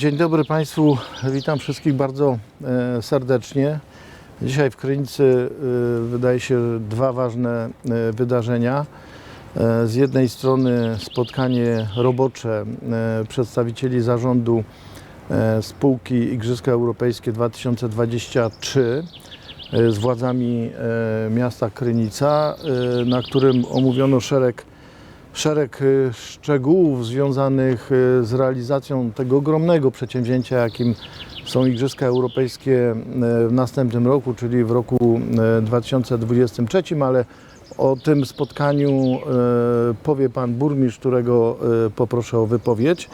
Dzień dobry Państwu, witam wszystkich bardzo e, serdecznie. Dzisiaj w Krynicy e, wydaje się dwa ważne e, wydarzenia. Z jednej strony spotkanie robocze przedstawicieli zarządu spółki Igrzyska Europejskie 2023 e, z władzami miasta Krynica, na którym omówiono szereg szereg y, szczegółów związanych y, z realizacją tego ogromnego przedsięwzięcia, jakim są Igrzyska Europejskie y, w następnym roku, czyli w roku y, 2023, ale o tym spotkaniu powie pan burmistrz, którego poproszę o wypowiedź.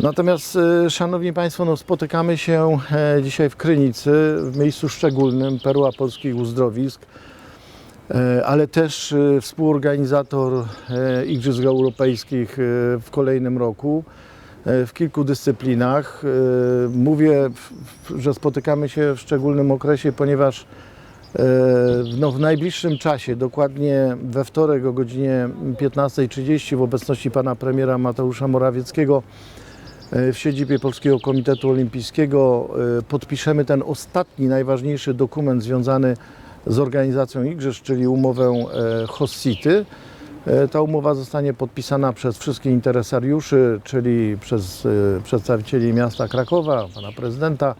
Natomiast, Szanowni Państwo, no, spotykamy się e, dzisiaj w Krynicy, w miejscu szczególnym, perła polskich uzdrowisk, ale też e, współorganizator e, Igrzysk Europejskich e, w kolejnym roku e, w kilku dyscyplinach. E, Mówię, że spotykamy się w szczególnym okresie, ponieważ e, no, w najbliższym czasie, dokładnie we wtorek o godzinie 15.30 w obecności pana premiera Mateusza Morawieckiego e, w siedzibie Polskiego Komitetu Olimpijskiego e, podpiszemy ten ostatni, najważniejszy dokument związany z organizacją igrzysk, czyli umowę e, Host City. E, Ta umowa zostanie podpisana przez wszystkich interesariuszy, czyli przez e, przedstawicieli miasta Krakowa, pana prezydenta,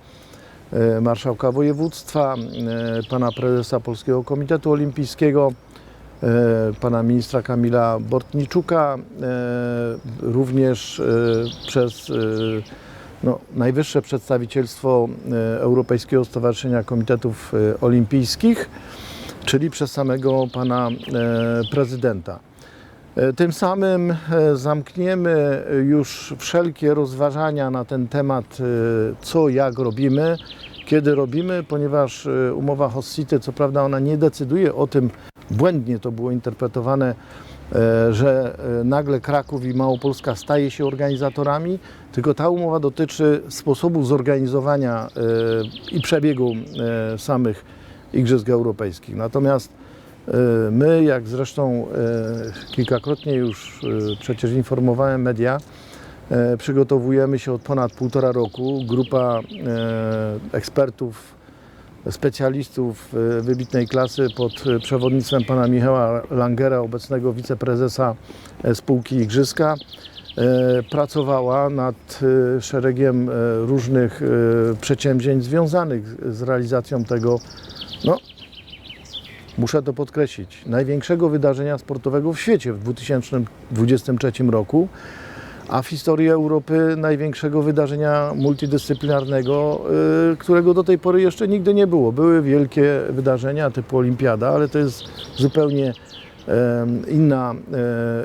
marszałka województwa, pana prezesa Polskiego Komitetu Olimpijskiego, pana ministra Kamila Bortniczuka, również przez no, najwyższe przedstawicielstwo e, Europejskiego Stowarzyszenia Komitetów e, Olimpijskich, czyli przez samego pana e, prezydenta. Tym samym zamkniemy już wszelkie rozważania na ten temat, co, jak robimy, kiedy robimy, ponieważ umowa Host City, co prawda ona nie decyduje o tym, błędnie to było interpretowane, że e, nagle Kraków i Małopolska staje się organizatorami, tylko ta umowa dotyczy sposobu zorganizowania e, i przebiegu e, samych Igrzysk Europejskich. Natomiast e, my, jak zresztą e, kilkakrotnie już e, przecież informowałem media, e, przygotowujemy się od ponad półtora roku. Grupa e, ekspertów, specjalistów e, wybitnej klasy pod e, przewodnictwem pana Michała Langera, obecnego wiceprezesa e, spółki Igrzyska, pracowała nad szeregiem różnych przedsięwzięć związanych z realizacją tego, no, muszę to podkreślić, największego wydarzenia sportowego w świecie w 2023 roku, a w historii Europy największego wydarzenia multidyscyplinarnego, y, którego do tej pory jeszcze nigdy nie było. Były wielkie wydarzenia typu Olimpiada, ale to jest zupełnie inna,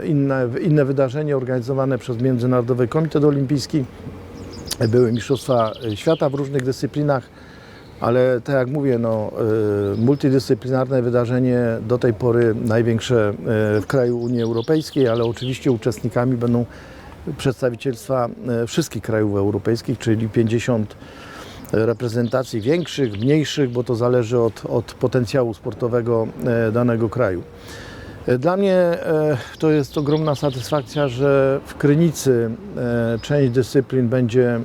e, inne, inne wydarzenie organizowane przez Międzynarodowy Komitet Olimpijski. Były Mistrzostwa Świata w różnych dyscyplinach, ale tak jak mówię, no, y, multidyscyplinarne wydarzenie do tej pory największe w kraju Unii Europejskiej, ale oczywiście uczestnikami będą przedstawicielstwa y, wszystkich krajów europejskich, czyli 50 reprezentacji większych, mniejszych, bo to zależy od, od potencjału sportowego e, danego kraju. E, Dla mnie e, to jest ogromna satysfakcja, że w Krynicy e, część dyscyplin będzie e,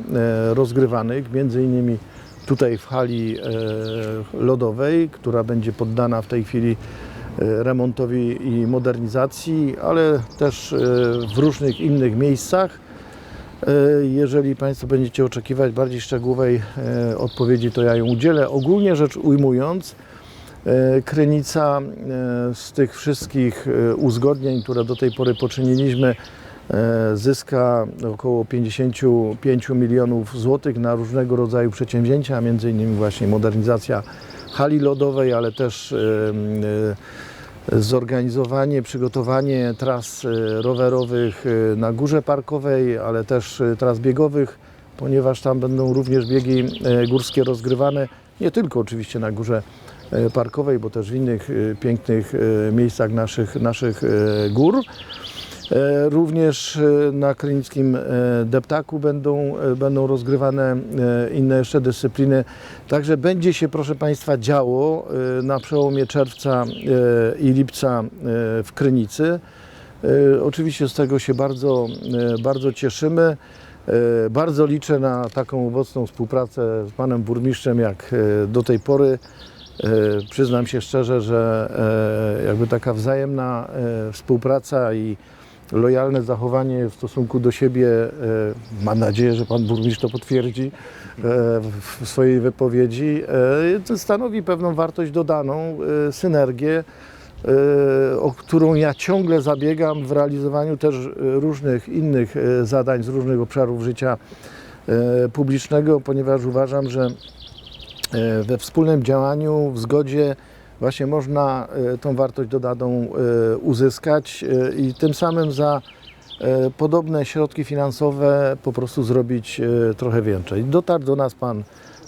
rozgrywanych, między innymi tutaj w hali e, lodowej, która będzie poddana w tej chwili e, remontowi i modernizacji, ale też e, w różnych innych miejscach. E, Jeżeli Państwo będziecie oczekiwać bardziej szczegółowej e, odpowiedzi, to ja ją udzielę. Ogólnie rzecz ujmując, e, Krynica e, z tych wszystkich e, uzgodnień, które do tej pory poczyniliśmy, e, zyska około 55 milionów złotych na różnego rodzaju przedsięwzięcia, między innymi właśnie modernizacja hali lodowej, ale też e, zorganizowanie, przygotowanie tras e, rowerowych e, na Górze Parkowej, ale też tras biegowych, ponieważ tam będą również biegi górskie rozgrywane, nie tylko oczywiście na Górze Parkowej, bo też w innych pięknych miejscach naszych, naszych gór. E, Również e, na krynickim e, deptaku będą, będą rozgrywane inne jeszcze dyscypliny. Także będzie się, proszę Państwa, działo na przełomie czerwca i lipca w Krynicy. Oczywiście z tego się bardzo, bardzo cieszymy. Bardzo liczę na taką owocną współpracę z panem burmistrzem jak do tej pory. Przyznam się szczerze, że jakby taka wzajemna współpraca i lojalne zachowanie w stosunku do siebie, e, mam nadzieję, że pan burmistrz to potwierdzi e, w swojej wypowiedzi, e, stanowi pewną wartość dodaną, synergię, o którą ja ciągle zabiegam w realizowaniu też różnych innych zadań z różnych obszarów życia publicznego, ponieważ uważam, że we wspólnym działaniu, w zgodzie właśnie można e, tą wartość dodaną e, uzyskać e, i tym samym za podobne środki finansowe po prostu zrobić trochę więcej. Dotarł do nas pan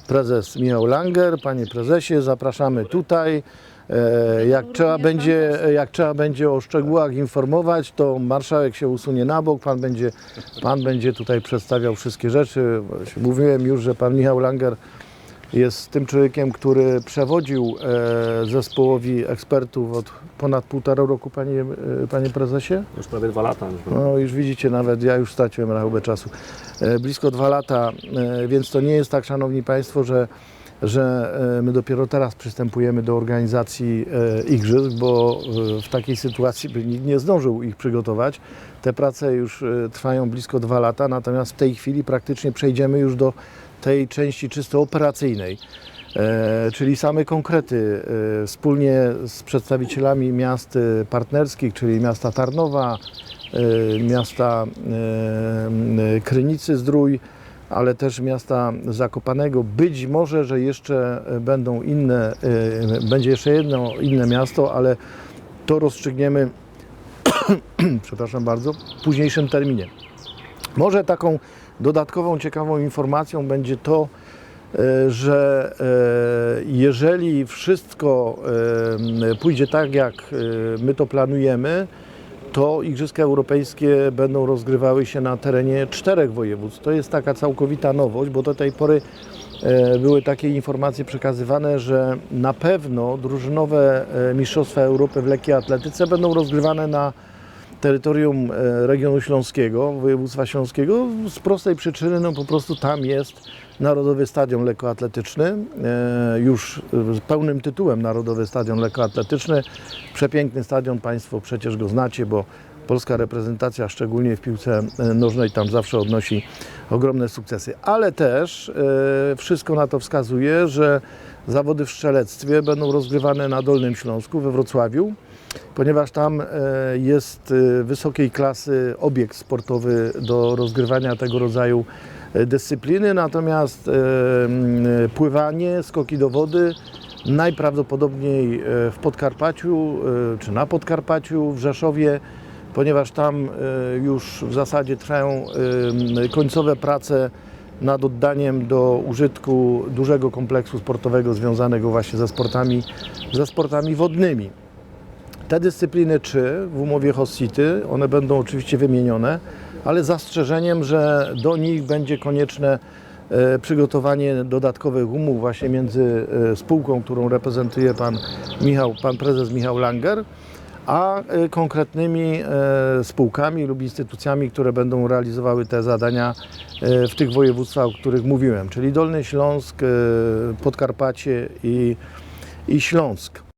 prezes Michał Langer. Panie prezesie, zapraszamy tutaj. Jak trzeba, będzie, jak trzeba będzie o szczegółach informować, to marszałek się usunie na bok, pan będzie, pan będzie tutaj przedstawiał wszystkie rzeczy. Mówiłem już, że pan Michał Langer jest tym człowiekiem, który przewodził e, zespołowi ekspertów od ponad półtora roku, panie, e, panie prezesie. Już prawie dwa lata. No już widzicie, nawet ja już straciłem rachubę czasu. E, blisko dwa lata, więc to nie jest tak, szanowni państwo, że, że my dopiero teraz przystępujemy do organizacji igrzysk, bo w takiej sytuacji by nikt nie zdążył ich przygotować. Te prace już trwają blisko dwa lata, natomiast w tej chwili praktycznie przejdziemy już do tej części czysto operacyjnej. E, czyli same konkrety e, wspólnie z przedstawicielami miast e, partnerskich, czyli miasta Tarnowa, miasta Krynicy Zdrój, ale też miasta Zakopanego. Być może, że jeszcze będą inne, będzie jeszcze jedno inne miasto, ale to rozstrzygniemy, przepraszam bardzo, w późniejszym terminie. Może taką dodatkową, ciekawą informacją będzie to, e, że e, jeżeli wszystko e, pójdzie tak, jak my to planujemy, to Igrzyska Europejskie będą rozgrywały się na terenie czterech województw. To jest taka całkowita nowość, bo do tej pory były takie informacje przekazywane, że na pewno drużynowe Mistrzostwa Europy w lekkiej atletyce będą rozgrywane na terytorium e, regionu śląskiego, województwa śląskiego z prostej przyczyny, no po prostu tam jest Narodowy Stadion Lekkoatletyczny, e, już z pełnym tytułem Narodowy Stadion Lekkoatletyczny. Przepiękny stadion, Państwo przecież go znacie, bo polska reprezentacja, szczególnie w piłce e, nożnej, tam zawsze odnosi ogromne sukcesy. Ale też wszystko na to wskazuje, że zawody w strzelectwie będą rozgrywane na Dolnym Śląsku, we Wrocławiu ponieważ tam e, jest e, wysokiej klasy obiekt sportowy do rozgrywania tego rodzaju e, dyscypliny, natomiast pływanie, skoki do wody najprawdopodobniej w Podkarpaciu czy na Podkarpaciu, w Rzeszowie, ponieważ tam już w zasadzie trwają końcowe prace nad oddaniem do użytku dużego kompleksu sportowego związanego właśnie ze sportami, ze sportami wodnymi. Te dyscypliny czy w umowie Hossity, one będą oczywiście wymienione, ale z zastrzeżeniem, że do nich będzie konieczne e, przygotowanie dodatkowych umów właśnie między e, spółką, którą reprezentuje pan Michał, pan prezes Michał Langer, a e, konkretnymi spółkami lub instytucjami, które będą realizowały te zadania w tych województwach, o których mówiłem, czyli Dolny Śląsk, Podkarpacie i, i Śląsk.